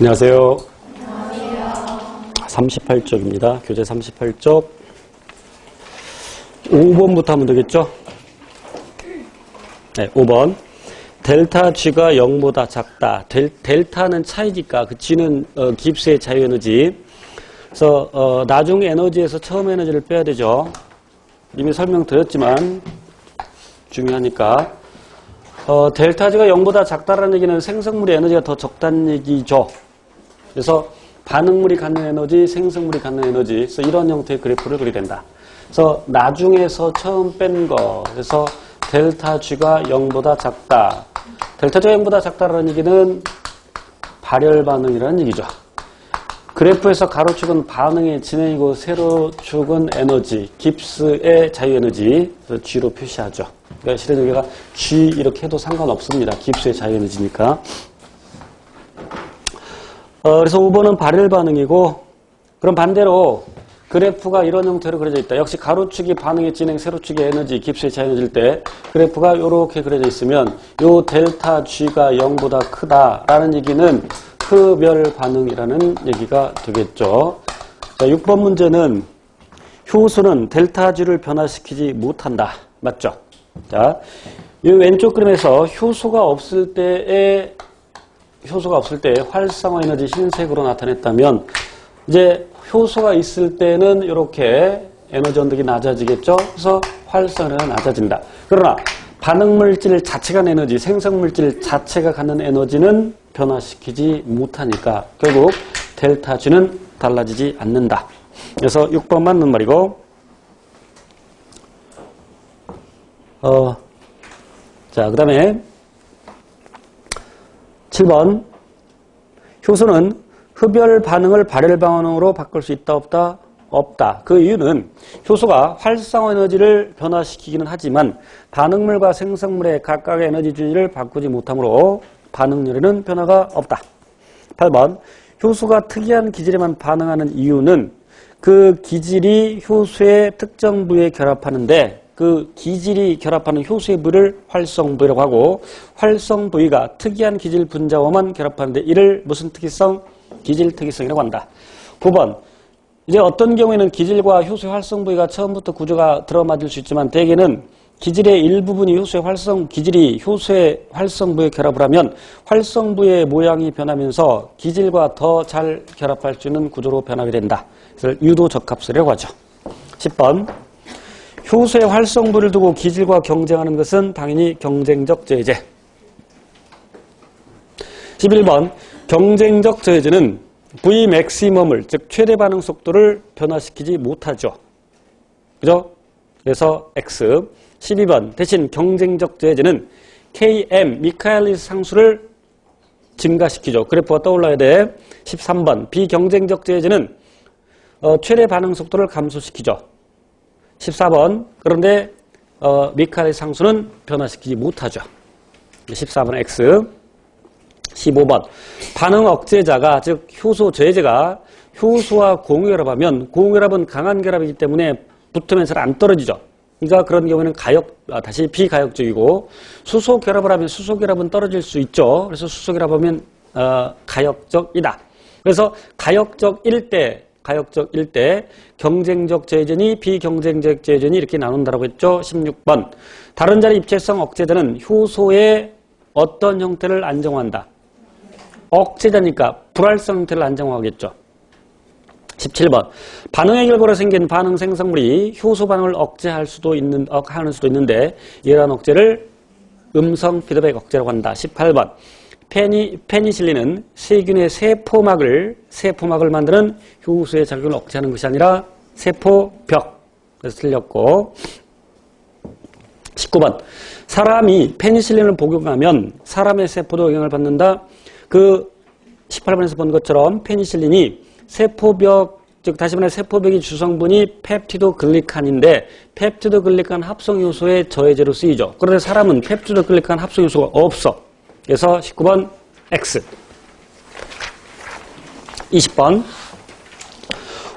안녕하세요. 38쪽입니다. 교재 38쪽. 5번부터 하면 되겠죠? 네, 5번. 델타 G가 0보다 작다. 델, 델타는 차이니까 그 G는 어, 깁스의 자유 에너지. 그래서 어, 나중 에너지에서 처음 에너지를 빼야 되죠. 이미 설명드렸지만 중요하니까. 어, 델타 G가 0보다 작다라는 얘기는 생성물의 에너지가 더 적다는 얘기죠. 그래서 반응물이 갖는 에너지, 생성물이 갖는 에너지, 그래서 이런 형태의 그래프를 그리게 된다. 그래서 나중에서 처음 뺀 거, 그래서 델타 G가 0보다 작다. 델타 G가 0보다 작다라는 얘기는 발열 반응이라는 얘기죠. 그래프에서 가로축은 반응의 진행이고 세로축은 에너지, 깁스의 자유 에너지, 그래서 G로 표시하죠. 그러니까 실은 여기가 G 이렇게 해도 상관없습니다. 깁스의 자유 에너지니까. 어, 그래서 5번은 발열 반응이고, 그럼 반대로 그래프가 이런 형태로 그려져 있다. 역시 가로축이 반응의 진행, 세로축이 에너지, 깁스의 에너지일 때 그래프가 이렇게 그려져 있으면 요 델타 G가 0보다 크다라는 얘기는 흡열 반응이라는 얘기가 되겠죠. 자, 6번 문제는 효소는 델타 G를 변화시키지 못한다. 맞죠? 자, 이 왼쪽 그림에서 효소가 없을 때의 효소가 없을 때 활성화 에너지 흰색으로 나타냈다면 이제 효소가 있을 때는 이렇게 에너지 언덕이 낮아지겠죠. 그래서 활성화가 낮아진다. 그러나 반응물질 자체가 에너지, 생성물질 자체가 갖는 에너지는 변화시키지 못하니까 결국 델타 G는 달라지지 않는다. 그래서 6번 맞는 말이고 어, 자, 그 다음에 7번 효소는 흡열 반응을 발열 반응으로 바꿀 수 있다 없다? 없다. 그 이유는 효소가 활성화 에너지를 변화시키기는 하지만 반응물과 생성물의 각각의 에너지 주의를 바꾸지 못하므로 반응률에는 변화가 없다. 8번 효소가 특이한 기질에만 반응하는 이유는 그 기질이 효소의 특정 부위에 결합하는데 그 기질이 결합하는 효소의 부를 활성부위라고 하고 활성 부위가 특이한 기질 분자와만 결합하는데 이를 무슨 특이성? 기질 특이성이라고 한다. 9번 이제 어떤 경우에는 기질과 효소의 활성 부위가 처음부터 구조가 들어맞을 수 있지만 대개는 기질의 일부분이 효소의 활성 기질이 효소의 활성 부위에 결합을 하면 활성 부위의 모양이 변하면서 기질과 더 잘 결합할 수 있는 구조로 변하게 된다. 그래서 유도 적합술이라고 하죠. 10번 효소의 활성부를 두고 기질과 경쟁하는 것은 당연히 경쟁적 저해제. 11번 경쟁적 저해제는 V 맥시멈을 즉 최대 반응 속도를 변화시키지 못하죠. 그죠? 그래서 X. 12번 대신 경쟁적 저해제는 KM 미카엘리스 상수를 증가시키죠. 그래프가 떠올라야 돼. 13번 비경쟁적 저해제는 어, 최대 반응 속도를 감소시키죠. 14번 그런데 어, 미카엘 상수는 변화시키지 못하죠. 14번 X 15번 반응 억제자가 즉 효소 저해제가 효소와 공유결합하면 공유결합은 강한 결합이기 때문에 붙으면 잘 안 떨어지죠. 그러니까 그런 경우에는 가역 아, 다시 비가역적이고 수소 결합을 하면 수소 결합은 떨어질 수 있죠. 그래서 수소 결합하면 어, 가역적이다. 그래서 가역적일 때 가역적일 때 경쟁적 제전이 비경쟁적 제전이 이렇게 나눈다라고 했죠. 16번. 다른 자리 입체성 억제자는 효소의 어떤 형태를 안정화한다. 억제자니까 불활성 형태를 안정화하겠죠. 17번. 반응의 결과로 생긴 반응 생성물이 효소 반응을 억제할 수도 있는, 억, 하는 수도 있는데 이러한 억제를 음성 피드백 억제라고 한다. 18번. 페니, 페니실린은 세균의 세포막을, 세포막을 만드는 효소의 작용을 억제하는 것이 아니라 세포벽. 그래서 틀렸고. 19번. 사람이 페니실린을 복용하면 사람의 세포도 영향을 받는다. 그 18번에서 본 것처럼 페니실린이 세포벽, 즉 다시 말해 세포벽의 주성분이 펩티도 글리칸인데 펩티도 글리칸 합성 요소의 저해제로 쓰이죠. 그런데 사람은 펩티도 글리칸 합성 요소가 없어. 그래서 19번 X. 20번